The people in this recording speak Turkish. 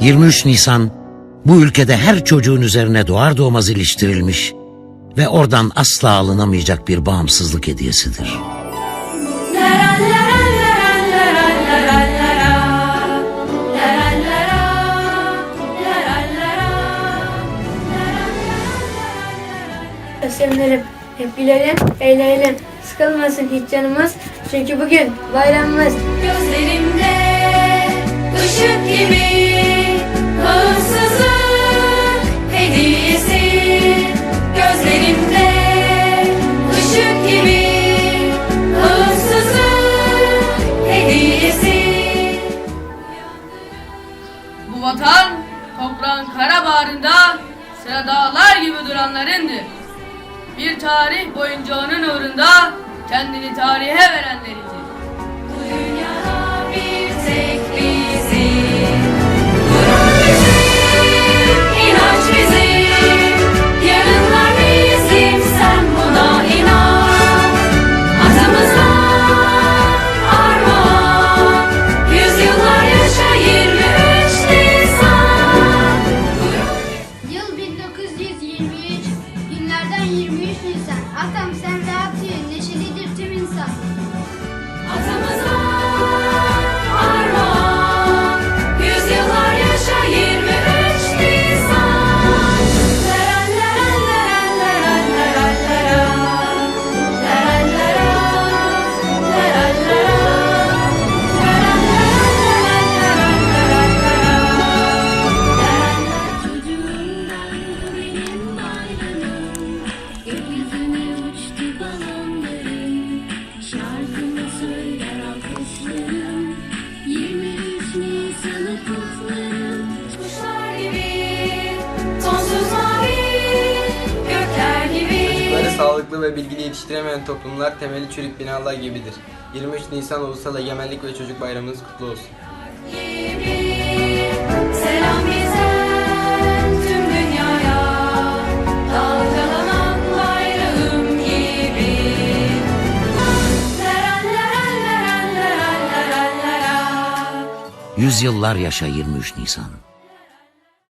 23 Nisan bu ülkede her çocuğun üzerine doğar doğmaz iliştirilmiş ve oradan asla alınamayacak bir bağımsızlık hediyesidir. Sevinelim, hep gülelim, eğlenelim. Sıkılmasın hiç canımız. Çünkü bugün bayramımız. Gözlerimde ışık gibi vatan toprağın kara bağrında sıra dağlar gibi duranlarındır. Bir tarih boyunca onun uğrunda kendini tarihe verenleridir. Nisan. Atam sağlıklı ve bilgili yetiştiremeyen toplumlar temeli çürük binalar gibidir. 23 Nisan Ulusal Egemenlik ve Çocuk Bayramınız kutlu olsun. Yüzyıllar yaşa 23 Nisan.